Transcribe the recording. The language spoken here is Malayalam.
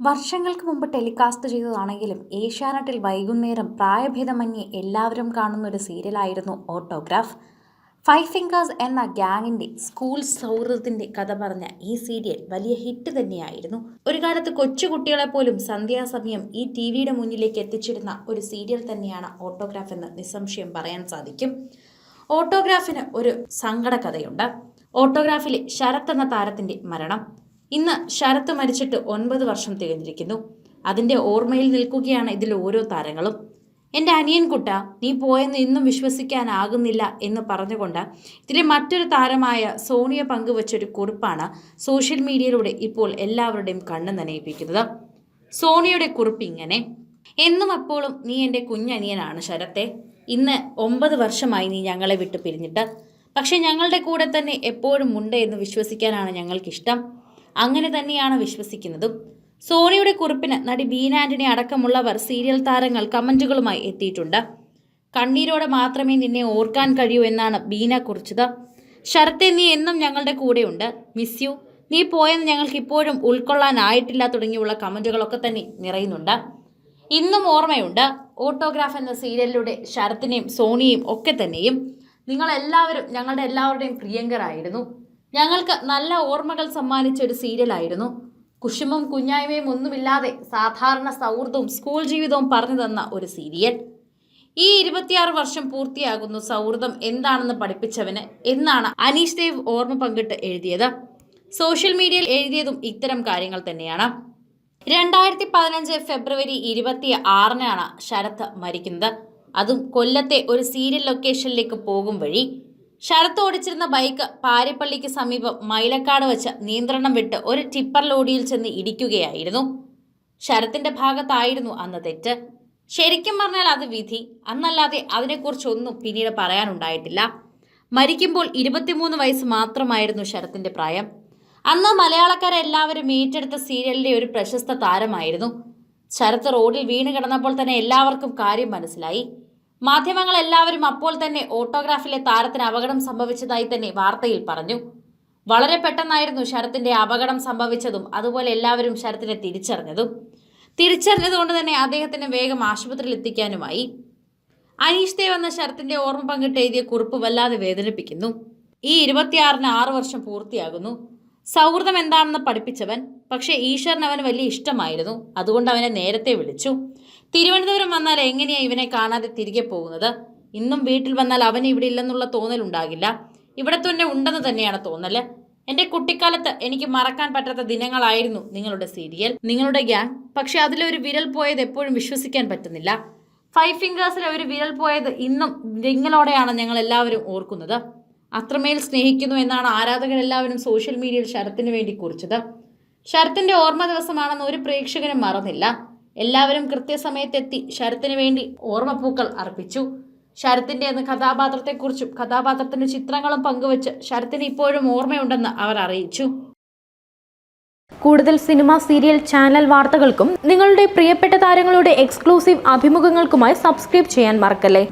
വർഷങ്ങൾക്ക് മുമ്പ് ടെലികാസ്റ്റ് ചെയ്തതാണെങ്കിലും ഏഷ്യാനെറ്റിൽ വൈകുന്നേരം പ്രായഭേദമന്യേ എല്ലാവരും കാണുന്ന ഒരു സീരിയലായിരുന്നു ഓട്ടോഗ്രാഫ്. ഫൈവ് ഫിംഗേഴ്സ് എന്ന ഗ്യാങ്ങിന്റെ സ്കൂൾ സൗഹൃദത്തിന്റെ കഥ പറഞ്ഞ ഈ സീരിയൽ വലിയ ഹിറ്റ് തന്നെയായിരുന്നു. ഒരു കാലത്ത് കൊച്ചുകുട്ടികളെ പോലും സന്ധ്യാസമയം ഈ ടി വിയുടെ മുന്നിലേക്ക് എത്തിച്ചിരുന്ന ഒരു സീരിയൽ തന്നെയാണ് ഓട്ടോഗ്രാഫ് എന്ന് നിസ്സംശയം പറയാൻ സാധിക്കും. ഓട്ടോഗ്രാഫിന് ഒരു സങ്കട കഥയുണ്ട് ഓട്ടോഗ്രാഫിലെ ശരത് എന്ന താരത്തിന്റെ മരണം. ഇന്ന് ശരത്ത് മരിച്ചിട്ട് ഒൻപത് വർഷം തികഞ്ഞിരിക്കുന്നു. അതിന്റെ ഓർമ്മയിൽ നിൽക്കുകയാണ് ഇതിൽ ഓരോ താരങ്ങളും. എന്റെ അനിയൻ കുട്ട നീ പോയെന്ന് ഇന്നും വിശ്വസിക്കാനാകുന്നില്ല എന്ന് പറഞ്ഞുകൊണ്ട് ഇതിലെ മറ്റൊരു താരമായ സോണിയ പങ്കുവച്ചൊരു കുറിപ്പാണ് സോഷ്യൽ മീഡിയയിലൂടെ ഇപ്പോൾ എല്ലാവരുടെയും കണ്ണ് നനയിപ്പിക്കുന്നത്. സോണിയുടെ കുറിപ്പ് ഇങ്ങനെ എന്നും അപ്പോഴും നീ എന്റെ കുഞ്ഞനിയനാണ് ശരത്തെ. ഇന്ന് ഒമ്പത് വർഷമായി നീ ഞങ്ങളെ വിട്ടു പിരിഞ്ഞിട്ട്. പക്ഷേ ഞങ്ങളുടെ കൂടെ തന്നെ എപ്പോഴും ഉണ്ട് എന്ന് വിശ്വസിക്കാനാണ് ഞങ്ങൾക്കിഷ്ടം. അങ്ങനെ തന്നെയാണ് വിശ്വസിക്കുന്നതും. സോണിയുടെ കുറിപ്പിന് നടി ബീന ആന്റണി അടക്കമുള്ളവർ സീരിയൽ താരങ്ങൾ കമന്റുകളുമായി എത്തിയിട്ടുണ്ട്. കണ്ണീരോടെ മാത്രമേ നിന്നെ ഓർക്കാൻ കഴിയൂ എന്നാണ് ബീന കുറിച്ചത്. ശരത്തെ നീ എന്നും ഞങ്ങളുടെ കൂടെയുണ്ട്. മിസ് യു നീ പോയെന്ന് ഞങ്ങൾക്ക് ഇപ്പോഴും ഉൾക്കൊള്ളാനായിട്ടില്ല തുടങ്ങിയുള്ള കമന്റുകളൊക്കെ തന്നെ നിറയുന്നുണ്ട്. ഇന്നും ഓർമ്മയുണ്ട്. ഓട്ടോഗ്രാഫ് എന്ന സീരിയലിലൂടെ ശരത്തിനെയും സോണിയെയും ഒക്കെ തന്നെയും നിങ്ങളെല്ലാവരും ഞങ്ങളുടെ എല്ലാവരുടെയും പ്രിയങ്കരായിരുന്നു. ഞങ്ങൾക്ക് നല്ല ഓർമ്മകൾ സമ്മാനിച്ച ഒരു സീരിയലായിരുന്നു. കുശുമും കുഞ്ഞായ്മയും ഒന്നുമില്ലാതെ സാധാരണ സൗഹൃദവും സ്കൂൾ ജീവിതവും പറഞ്ഞു തന്ന ഒരു സീരിയൽ. ഈ ഇരുപത്തിയാറ് വർഷം പൂർത്തിയാകുന്നു സൗഹൃദം എന്താണെന്ന് പഠിപ്പിച്ചവന് എന്നാണ് അനീഷ് ദേവ് ഓർമ്മ പങ്കിട്ട് എഴുതിയത്. സോഷ്യൽ മീഡിയയിൽ എഴുതിയതും ഇത്തരം കാര്യങ്ങൾ തന്നെയാണ്. രണ്ടായിരത്തി പതിനഞ്ച് ഫെബ്രുവരി ഇരുപത്തി ആറിനാണ് ശരത് മരിക്കുന്നത്. അതും കൊല്ലത്തെ ഒരു സീരിയൽ ലൊക്കേഷനിലേക്ക് പോകും വഴി ശരത്ത് ഓടിച്ചിരുന്ന ബൈക്ക് പാരിപ്പള്ളിക്ക് സമീപം മൈലക്കാട് വച്ച് നിയന്ത്രണം വിട്ട് ഒരു ടിപ്പർ ലോഡിയിൽ ചെന്ന് ഇടിക്കുകയായിരുന്നു. ശരത്തിന്റെ ഭാഗത്തായിരുന്നു അന്ന് തെറ്റ്. ശരിക്കും പറഞ്ഞാൽ അത് വിധി. അന്നല്ലാതെ അതിനെക്കുറിച്ചൊന്നും പിന്നീട് പറയാനുണ്ടായിട്ടില്ല. മരിക്കുമ്പോൾ ഇരുപത്തിമൂന്ന് വയസ്സ് മാത്രമായിരുന്നു ശരത്തിന്റെ പ്രായം. അന്ന് മലയാളക്കാരെല്ലാവരും ഏറ്റെടുത്ത സീരിയലിലെ ഒരു പ്രശസ്ത താരമായിരുന്നു. ശരത്ത് റോഡിൽ വീണ് കിടന്നപ്പോൾ തന്നെ എല്ലാവർക്കും കാര്യം മനസ്സിലായി. മാധ്യമങ്ങൾ എല്ലാവരും അപ്പോൾ തന്നെ ഓട്ടോഗ്രാഫിലെ താരത്തിന് അപകടം സംഭവിച്ചതായി തന്നെ വാർത്തയിൽ പറഞ്ഞു. വളരെ പെട്ടെന്നായിരുന്നു ശരത്തിന്റെ അപകടം സംഭവിച്ചതും അതുപോലെ എല്ലാവരും ശരത്തിനെ തിരിച്ചറിഞ്ഞതും. തിരിച്ചറിഞ്ഞതുകൊണ്ട് തന്നെ അദ്ദേഹത്തിന് വേഗം ആശുപത്രിയിൽ എത്തിക്കാനുമായി. അനീഷ് ദേവ് എന്ന ശരത്തിന്റെ ഓർമ്മ പങ്കിട്ട് എഴുതിയ കുറിപ്പ് വല്ലാതെ വേദനിപ്പിക്കുന്നു. ഈ ഇരുപത്തിയാറിന് ആറു വർഷം പൂർത്തിയാകുന്നു. സൗഹൃദം എന്താണെന്ന് പഠിപ്പിച്ചവൻ പക്ഷേ ഈശ്വരൻ അവന് വലിയ ഇഷ്ടമായിരുന്നു. അതുകൊണ്ട് അവനെ നേരത്തെ വിളിച്ചു. തിരുവനന്തപുരം വന്നാൽ എങ്ങനെയാ ഇവനെ കാണാതെ തിരികെ പോകുന്നത്? ഇന്നും വീട്ടിൽ വന്നാൽ അവൻ ഇവിടെ ഇല്ലെന്നുള്ള തോന്നലുണ്ടാകില്ല. ഇവിടെ തന്നെ ഉണ്ടെന്ന് തന്നെയാണ് തോന്നൽ. എന്റെ കുട്ടിക്കാലത്ത് എനിക്ക് മറക്കാൻ പറ്റാത്ത ദിനങ്ങളായിരുന്നു നിങ്ങളുടെ സീരിയൽ നിങ്ങളുടെ ഗ്യാങ്. പക്ഷെ അതിലൊരു വിരൽ പോയത് എപ്പോഴും വിശ്വസിക്കാൻ പറ്റുന്നില്ല. ഫൈവ് ഫിംഗേഴ്സിലെ ഒരു വിരൽ പോയത് ഇന്നും നിങ്ങളോടെയാണ് ഞങ്ങൾ എല്ലാവരും ഓർക്കുന്നത്. അത്രമേൽ സ്നേഹിക്കുന്നു എന്നാണ് ആരാധകരെല്ലാവരും സോഷ്യൽ മീഡിയയിൽ ശരത്തിന് വേണ്ടി കുറിച്ചത്. ശരത്തിന്റെ ഓർമ്മ ദിവസമാണെന്ന് ഒരു പ്രേക്ഷകനും മറന്നില്ല. എല്ലാവരും കൃത്യസമയത്തെത്തി ശരത്തിന് വേണ്ടി ഓർമ്മപ്പൂക്കൾ അർപ്പിച്ചു. ശരത്തിന്റെ എന്ന കഥാപാത്രത്തെക്കുറിച്ചും കഥാപാത്രത്തിന്റെ ചിത്രങ്ങളും പങ്കുവച്ച് ശരത്തിന് ഇപ്പോഴും ഓർമ്മയുണ്ടെന്ന് അവർ അറിയിച്ചു. കൂടുതൽ സിനിമ സീരിയൽ ചാനൽ വാർത്തകൾക്കും നിങ്ങളുടെ പ്രിയപ്പെട്ട താരങ്ങളുടെ എക്സ്ക്ലൂസീവ് അഭിമുഖങ്ങൾക്കുമായി സബ്സ്ക്രൈബ് ചെയ്യാൻ മറക്കല്ലേ?